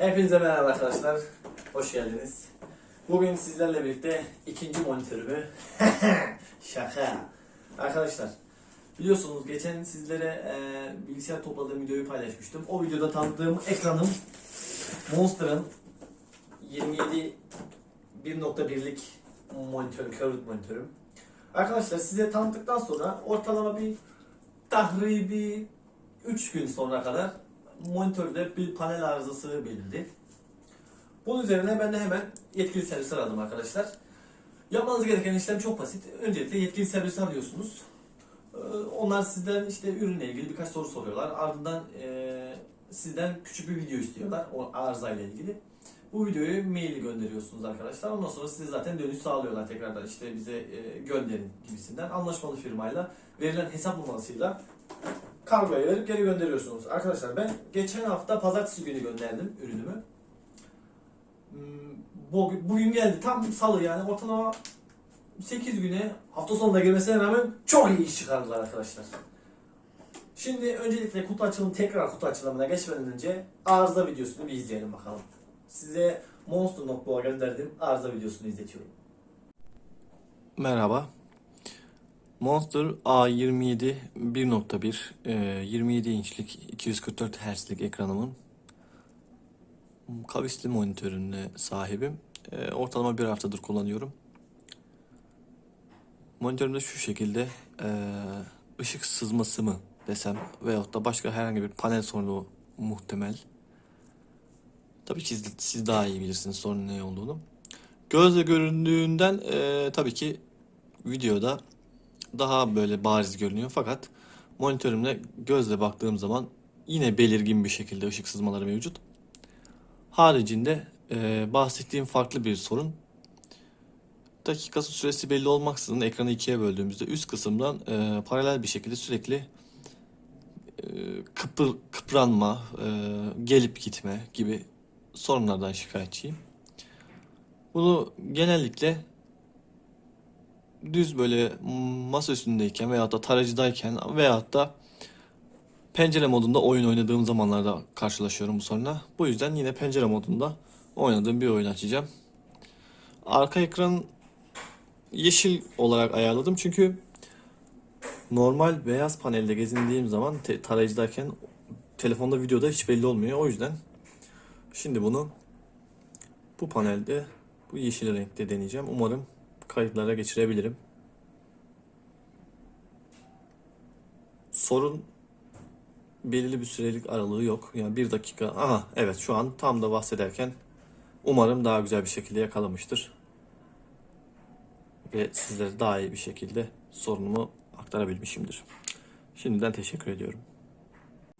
Hepinize merhaba arkadaşlar. Hoş geldiniz. Bugün sizlerle birlikte ikinci monitörümü şaka. Arkadaşlar biliyorsunuz geçen sizlere e, bilgisayar topladığım videoyu paylaşmıştım. O videoda tanıttığım ekranım Monster'ın 27 1.1'lik monitörü, curved monitörüm. Arkadaşlar size tanıttıktan sonra ortalama bir tahribi 3 gün sonra kadar monitörde bir panel arızası belirdi. Bunun üzerine ben de hemen yetkili servis aradım arkadaşlar. Yapmanız gereken işlem çok basit. Öncelikle yetkili servisi arıyorsunuz. Ee, Onlar sizden işte ürünle ilgili birkaç soru soruyorlar. Ardından e, sizden küçük bir video istiyorlar o arızayla ilgili. Bu videoyu mail gönderiyorsunuz arkadaşlar. Ondan sonra size zaten dönüş sağlıyorlar tekrardan işte bize e, gönderin gibisinden. Anlaşmalı firmayla verilen hesap numarasıyla kargoya verip geri gönderiyorsunuz. Arkadaşlar ben geçen hafta pazartesi günü gönderdim ürünümü. Hmm, Bugün, geldi tam salı yani ortalama 8 güne hafta sonunda gelmesine rağmen çok iyi iş çıkardılar arkadaşlar. Şimdi öncelikle kutu açılımı tekrar kutu açılımına geçmeden önce arıza videosunu bir izleyelim bakalım. Size Monster.blog'a gönderdiğim arıza videosunu izletiyorum. Merhaba. Monster A27 1.1 e, 27 inçlik 244 Hz'lik ekranımın kavisli monitörüne sahibim. E, Ortalama bir haftadır kullanıyorum. Monitörümde şu şekilde e, ışık sızması mı desem veyahut da başka herhangi bir panel sorunu muhtemel. Tabii ki siz, siz daha iyi bilirsiniz sorunun ne olduğunu. Gözle göründüğünden e, tabii ki videoda daha böyle bariz görünüyor fakat monitörümle gözle baktığım zaman yine belirgin bir şekilde ışık sızmaları mevcut. Haricinde e, bahsettiğim farklı bir sorun. Dakikası süresi belli olmaksızın ekranı ikiye böldüğümüzde üst kısımdan e, paralel bir şekilde sürekli e, kıpır, kıpranma, e, gelip gitme gibi sorunlardan şikayetçiyim. Bunu genellikle düz böyle masa üstündeyken veyahut da tarayıcıdayken veyahut da pencere modunda oyun oynadığım zamanlarda karşılaşıyorum bu sorunla. Bu yüzden yine pencere modunda oynadığım bir oyun açacağım. Arka ekran yeşil olarak ayarladım çünkü normal beyaz panelde gezindiğim zaman tarayıcıdayken telefonda videoda hiç belli olmuyor. O yüzden şimdi bunu bu panelde bu yeşil renkte deneyeceğim. Umarım kayıtlara geçirebilirim. Sorun belirli bir sürelik aralığı yok. Yani bir dakika. Aha evet şu an tam da bahsederken umarım daha güzel bir şekilde yakalamıştır. Ve sizlere daha iyi bir şekilde sorunumu aktarabilmişimdir. Şimdiden teşekkür ediyorum.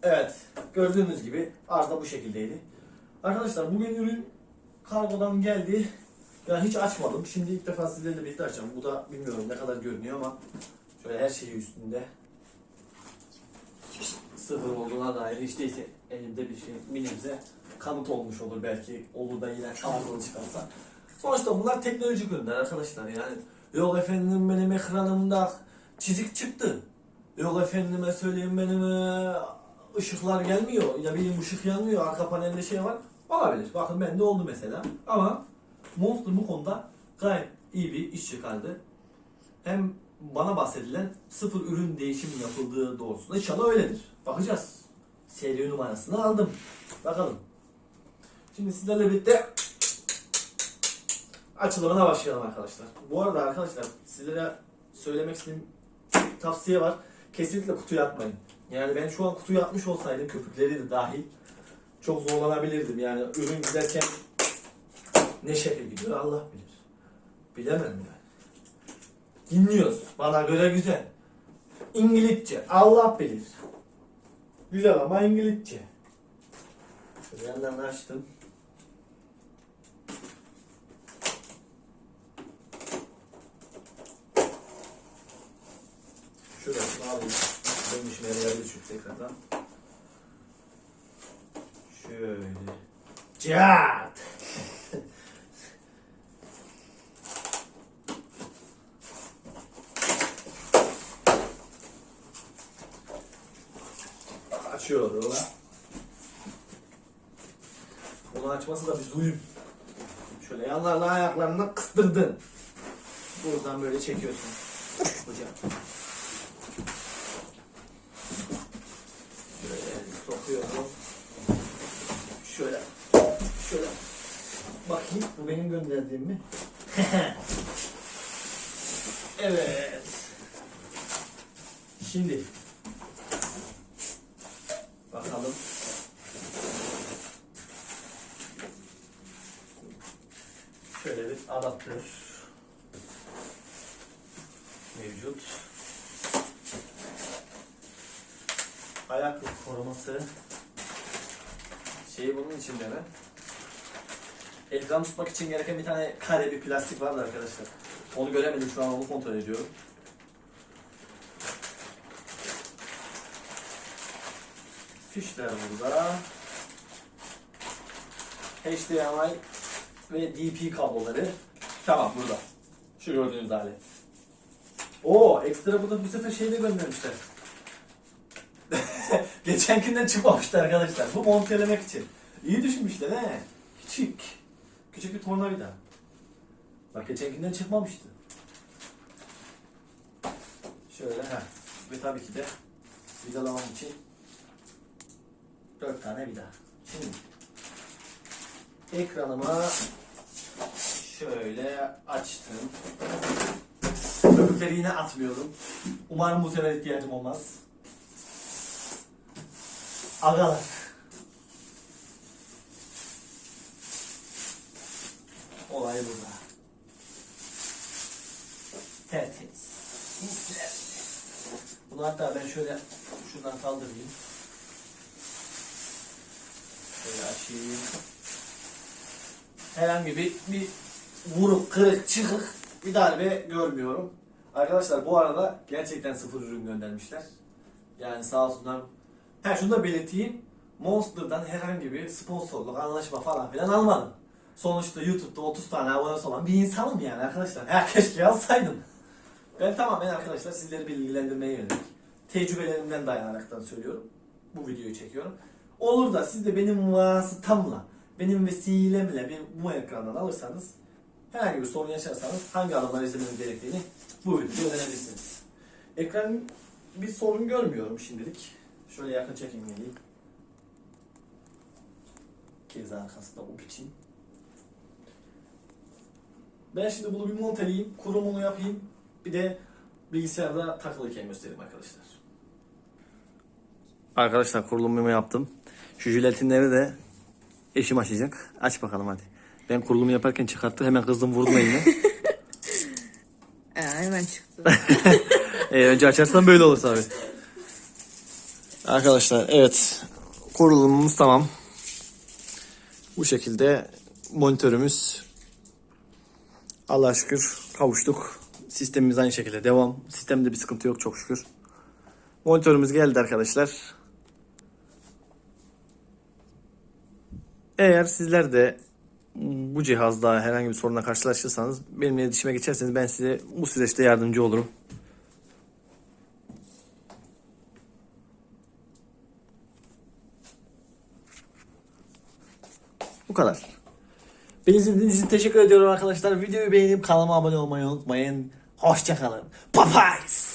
Evet gördüğünüz gibi arıza bu şekildeydi. Arkadaşlar bugün ürün kargodan geldi. Ya hiç açmadım. Şimdi ilk defa sizlerle birlikte açacağım. Bu da bilmiyorum ne kadar görünüyor ama şöyle her şeyi üstünde sıfır olduğuna dair hiç değilse elimde bir şey minimize kanıt olmuş olur belki olur da yine arızalı çıkarsa. Sonuçta bunlar teknolojik ürünler arkadaşlar yani. Yok efendim benim ekranımda çizik çıktı. Yok efendime söyleyeyim benim eee, ışıklar gelmiyor. Ya benim ışık yanmıyor. Arka panelde şey var. Olabilir. Bakın bende oldu mesela. Ama Monster bu konuda gayet iyi bir iş çıkardı. Hem bana bahsedilen sıfır ürün değişim yapıldığı doğrusunda inşallah öyledir. Bakacağız. Seri numarasını aldım. Bakalım. Şimdi sizlerle birlikte açılımına başlayalım arkadaşlar. Bu arada arkadaşlar sizlere söylemek istediğim tavsiye var. Kesinlikle kutuya atmayın. Yani ben şu an kutuya atmış olsaydım köpükleri de dahil çok zorlanabilirdim. Yani ürün giderken ne şekil gidiyor Allah bilir. Bilemem yani. Dinliyoruz. Bana göre güzel. İngilizce. Allah bilir. Güzel ama İngilizce. Şöyle yanlarını açtım. Şurasını alayım. Benim işime yarayabilir çünkü tekrardan. Şöyle. Cat. Bunu açması da bir zulüm. Şöyle yanlarla ayaklarını kıstırdın. Buradan böyle çekiyorsun. Hocam. Şöyle sokuyorum. Şöyle. Şöyle. Bakayım bu benim gönderdiğim mi? evet. Şimdi bakalım. Şöyle bir adaptör mevcut. Ayaklık koruması. Şeyi bunun içinde mi? Ekran tutmak için gereken bir tane kare bir plastik vardı arkadaşlar. Onu göremedim şu an onu kontrol ediyorum. Fişler burada. HDMI ve DP kabloları. Tamam burada. Şu gördüğünüz alet. Oo ekstra burada bu sefer şey de göndermişler. Geçenkinden çıkmamıştı arkadaşlar. Bu montelemek için. İyi düşünmüşler he. Küçük. Küçük bir tornavida. Bak geçenkinden çıkmamıştı. Şöyle ha. Ve tabii ki de vidalamam için dört tane vida. Şimdi ekranıma şöyle açtım. Öbürleri yine atmıyorum. Umarım bu sefer ihtiyacım olmaz. Agalar. Olay burada. Tertemiz. Misler. Bunu hatta ben şöyle şuradan kaldırayım. Şöyle açayım. Herhangi bir, bir vuruk, kırık, çıkık bir darbe görmüyorum. Arkadaşlar bu arada gerçekten sıfır ürün göndermişler. Yani sağ olsunlar. Ha şunu da belirteyim. Monster'dan herhangi bir sponsorluk, anlaşma falan filan almadım. Sonuçta YouTube'da 30 tane abonesi olan bir insanım yani arkadaşlar. Ha keşke alsaydım. Ben tamamen arkadaşlar sizleri bilgilendirmeye yönelik. Tecrübelerimden dayanaraktan söylüyorum. Bu videoyu çekiyorum. Olur da siz de benim vasıtamla, benim vesilemle bir bu ekrandan alırsanız herhangi bir sorun yaşarsanız hangi adımlar izlemeniz gerektiğini bu videoda öğrenebilirsiniz. Ekran bir sorun görmüyorum şimdilik. Şöyle yakın çekim geleyim. Keza arkasında o biçim. Ben şimdi bunu bir monteleyeyim, kurumunu yapayım. Bir de bilgisayarda takılıyken göstereyim arkadaşlar. Arkadaşlar kurulumumu yaptım. Şu jelatinleri de eşim açacak. Aç bakalım hadi. Ben kurulumu yaparken çıkarttı. Hemen kızdım vurdum eline. Ee, hemen çıktı. Ee, önce açarsan böyle olur tabi. Arkadaşlar evet kurulumumuz tamam. Bu şekilde monitörümüz Allah'a şükür kavuştuk. Sistemimiz aynı şekilde devam. Sistemde bir sıkıntı yok çok şükür. Monitörümüz geldi arkadaşlar. Eğer sizler de bu cihazda herhangi bir sorunla karşılaşırsanız benimle iletişime geçerseniz ben size bu süreçte yardımcı olurum. Bu kadar. Beni izlediğiniz için teşekkür ediyorum arkadaşlar. Videoyu beğenip kanalıma abone olmayı unutmayın. Hoşçakalın. Bye bye.